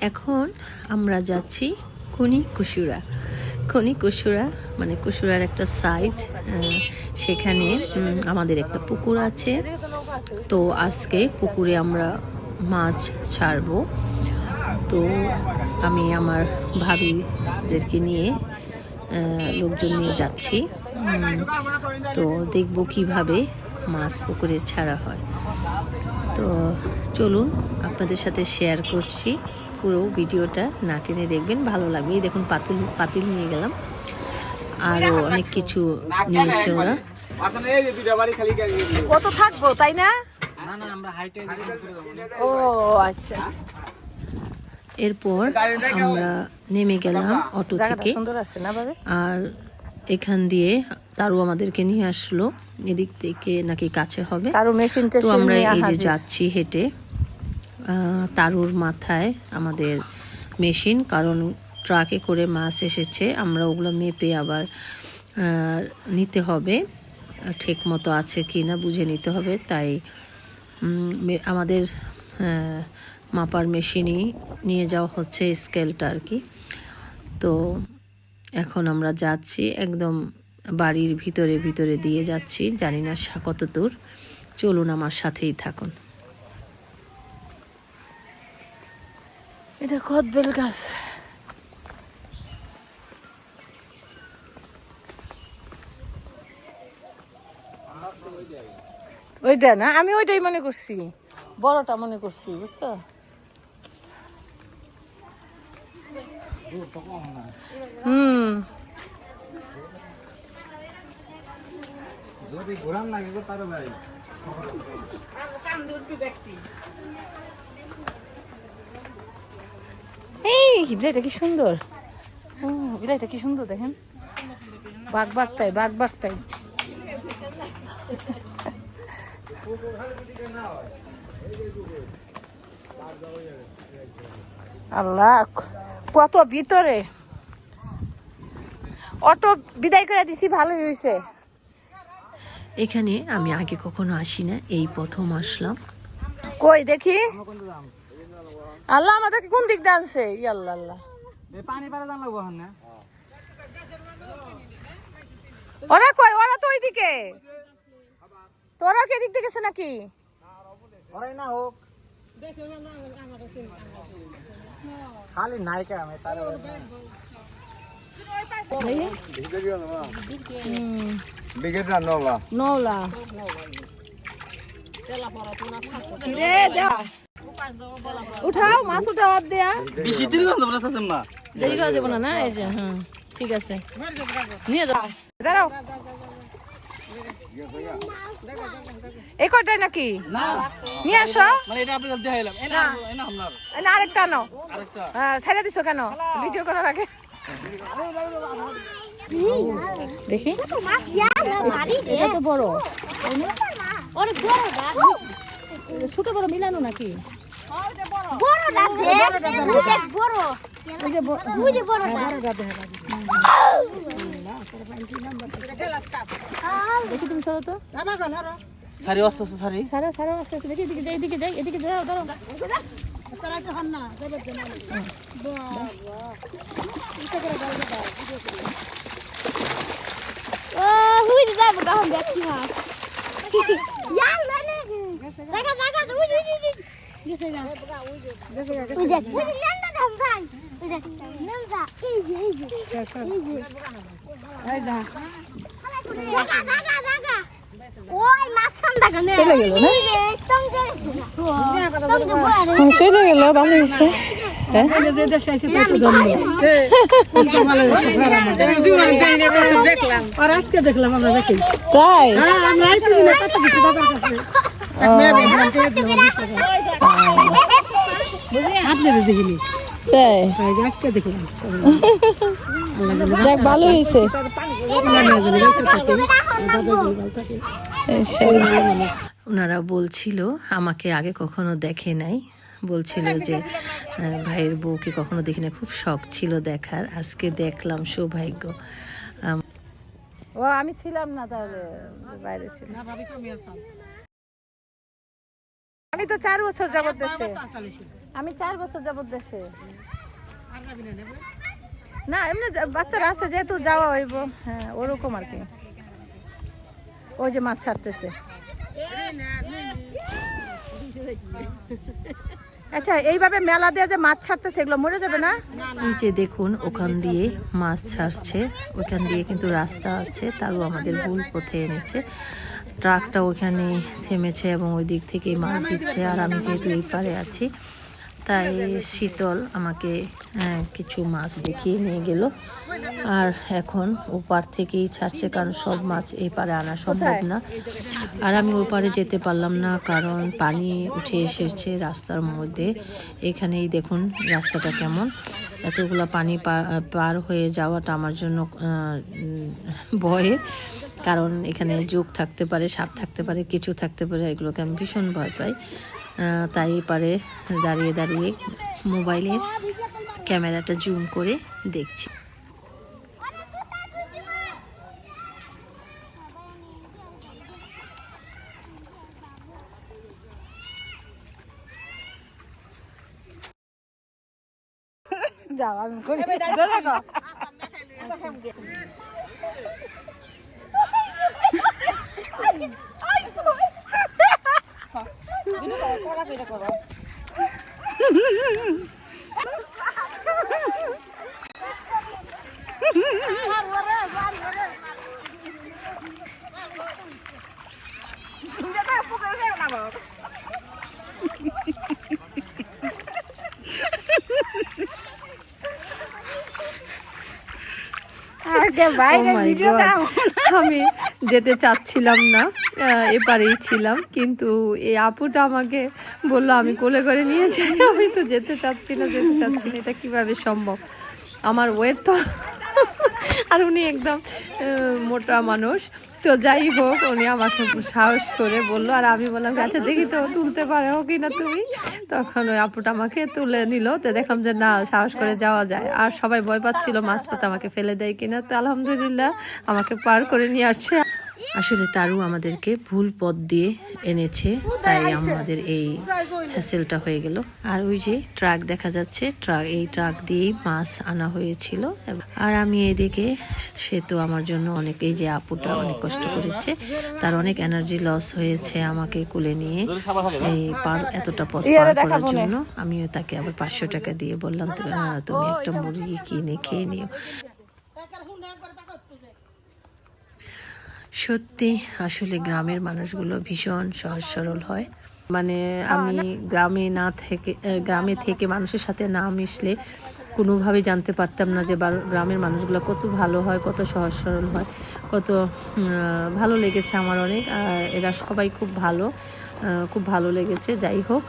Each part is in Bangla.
এখন আমরা যাচ্ছি খনি কুসুরা। খনি কুসুরা মানে কুসুরার একটা সাইড সেখানে আমাদের একটা পুকুর আছে। তো আজকে পুকুরে আমরা মাছ ছাড়বো। তো আমি আমার ভাবিদেরকে নিয়ে লোকজন নিয়ে যাচ্ছি। তো দেখব কীভাবে মাছ পুকুরে ছাড়া হয়। তো চলুন আপনাদের সাথে শেয়ার করছি। পুরো ভিডিওটা না টেনে দেখবেন ভালো লাগবে। এই দেখুন পাতিল পাতিল নিয়ে গেলাম। আরও অনেক কিছু নিয়েছে ওরা। কত থাকব তাই না? ও আচ্ছা। এরপর আমরা নেমে গেলাম অটো থেকে। আর এখান দিয়ে তারও আমাদেরকে নিয়ে আসলো। এদিক থেকে নাকি কাছে হবে। তো আমরা এই যে যাচ্ছি হেঁটে। তারুর মাথায় আমাদের মেশিন, কারণ ট্রাকে করে মাছ এসেছে, আমরা ওগুলো মেপে আবার নিতে হবে। ঠিক মতো আছে কি না বুঝে নিতে হবে, তাই আমাদের মাপার মেশিনই নিয়ে যাওয়া হচ্ছে স্কেলটা আর কি। তো এখন আমরা যাচ্ছি, একদম বাড়ির ভিতরে ভিতরে দিয়ে যাচ্ছি, জানি না কত দূর চলুন আমার সাথেই থাকুন। এটা কদবেল গাছ? ওইটা না আমি ওইটাই মনে করছি। বড়টা মনে করছি বুঝছ? হুম। যদি ঘোরাম না তার ভাই এই বিলাইটা কি সুন্দর। ও বিলাইটা কি সুন্দর দেখেন। বাঘ বাঘটাই বাঘ বাঘটাই। আল্লাহ কত ভিতরে। অটো বিদায় করে দিছি ভালোই হয়েছে এখানে আমি আগে কখনো আসি না এই প্রথম আসলাম। কই দেখি? আল্লাহ আমাদেরকে কোন দিক দিয়ে আনছে? ইয়াল্লা আল্লাহ। পানি পারে জান লাগবো না ওরা কই? ওরা তো ওইদিকে। তোরা কে দিক গেছে নাকি? ওরাই না হোক। খালি নায়িকা আমি তার বিগেট উঠাও মাছ উঠাও আর দেয়া। বেশি দিন গন্ধ না। দেরি করা যাবে না না? এই যে হ্যাঁ ঠিক আছে। নিয়ে যাও। দাঁড়াও। এই কয়টাই নাকি? নিয়ে আসো। মানে আরেকটা আনো। হ্যাঁ ছেড়ে দিছো কেন? ভিডিও করার আগে। দেখি। এটা তো বড়। ছোট বড় মিলানো নাকি? ওই যে বড়- দেখি তুমি সরো তো। সারি অস্ত অস্ত সারি। সারা সারা আস্তে আস্তে দেখি এদিকে যাই এদিকে যাই এদিকে যাও দাঁড়াও। ওই মাছখান দেখা নে। চলে গেল না? একদম চলে গেল ভালো হয়েছে আর আজকে দেখলাম আমরা দেখি। তাই? হ্যাঁ আমরা ভালো হয়েছে ওনারা বলছিল আমাকে আগে কখনো দেখে নাই। বলছিল যে ভাইয়ের বউকে কখনো দেখি না খুব শখ ছিল দেখার। আজকে দেখলাম সৌভাগ্য। ও আমি ছিলাম না তাহলে বাইরে ছিলাম। আমি তো চার বছর যাবত দেশে। আমি চার বছর যাবত দেশে। না এমনি যা- বাচ্চারা আছে যেহেতু যাওয়া হইব হ্যাঁ ওরকম আর কি। ওই যে মাছ ছাড়তেছে। আচ্ছা এইভাবে মেলা দিয়ে যে মাছ ছাড়তেছে এগুলো মরে যাবে না? এই যে দেখুন ওখান দিয়ে মাছ ছাড়ছে ওখান দিয়ে কিন্তু রাস্তা আছে তারও আমাদের ভুল পথে এনেছে। ট্রাকটা ওখানে থেমেছে এবং ওই দিক থেকেই মাছ দিচ্ছে আর আমি যেহেতু এই পারে আছি তাই শীতল আমাকে কিছু মাছ দেখিয়ে নিয়ে গেল। আর এখন ওপার থেকেই ছাড়ছে, কারণ সব মাছ এই পারে আনা সম্ভব না। আর আমি ওই পারে যেতে পারলাম না, কারণ পানি উঠে এসেছে রাস্তার মধ্যে। এখানেই দেখুন রাস্তাটা কেমন। এতগুলো পানি পার হয়ে যাওয়াটা আমার জন্য ভয়ের কারণ এখানে যোগ থাকতে পারে, সাপ থাকতে পারে, কিছু থাকতে পারে, এগুলোকে আমি ভীষণ ভয় পাই। তাই পারে দাঁড়িয়ে দাঁড়িয়ে মোবাইলের ক্যামেরাটা জুম করে দেখছি। যাও আমি করি আগে বাইরে Oh my ভিডিও God! আমি যেতে চাচ্ছিলাম না। এপারেই ছিলাম, কিন্তু এই আপুটা আমাকে বলল, আমি কোলে করে নিয়ে যাই, আমি তো যেতে চাচ্ছি না, যেতে চাচ্ছি না, এটা কীভাবে সম্ভব? আমার ওয়েট তো আর উনি একদম মোটা মানুষ। তো যাই হোক, উনি আমাকে সাহস করে বলল, আর আমি বললাম আচ্ছা দেখি তো, তুলতে পারো কি না তুমি? তখন ওই আপুটা আমাকে তুলে নিল, তো দেখলাম যে, না, সাহস করে যাওয়া যায়। আর সবাই ভয় পাচ্ছিল মাঝপথে আমাকে ফেলে দেয় কিনা, তো আলহামদুলিল্লাহ, আমাকে পার করে নিয়ে আসছে। আসলে তারও আমাদেরকে ভুল পথ দিয়ে এনেছে তাই আমাদের এই হ্যাসেলটা হয়ে গেল। আর ওই যে ট্রাক দেখা যাচ্ছে ট্রাক এই ট্রাক দিয়েই মাছ আনা হয়েছিল। আর আমি এদিকে সে তো আমার জন্য অনেক এই যে আপুটা অনেক কষ্ট করেছে তার অনেক এনার্জি লস হয়েছে আমাকে কুলে নিয়ে। এই পার এতটা পথ পার করার জন্য আমিও তাকে আবার পাঁচশো টাকা দিয়ে বললাম "তো, তুমি একটা মুরগি কিনে খেয়ে নিও। সত্যি আসলে গ্রামের মানুষগুলো ভীষণ সহজ সরল হয়। মানে আমি গ্রামে না থেকে গ্রামে থেকে মানুষের সাথে না মিশলে কোনোভাবেই জানতে পারতাম না যে গ্রামের মানুষগুলো কত ভালো হয় কত সহজ সরল হয় কত ভালো লেগেছে আমার অনেক। আর এরা সবাই খুব ভালো খুব ভালো লেগেছে। যাই হোক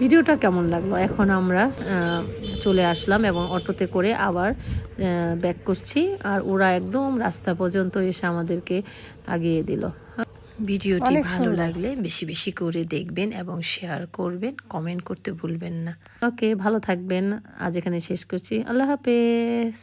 ভিডিওটা কেমন লাগল? এখন আমরা চলে আসলাম এবং অটোতে করে আবার ব্যাক করছি আর ওরা একদম রাস্তা পর্যন্ত এসে আমাদেরকে আগিয়ে দিল। ভিডিওটি ভালো লাগলে বেশি বেশি করে দেখবেন এবং শেয়ার করবেন কমেন্ট করতে ভুলবেন না। ওকে ভালো থাকবেন। আজ এখানে শেষ করছি। আল্লাহ হাফেজ।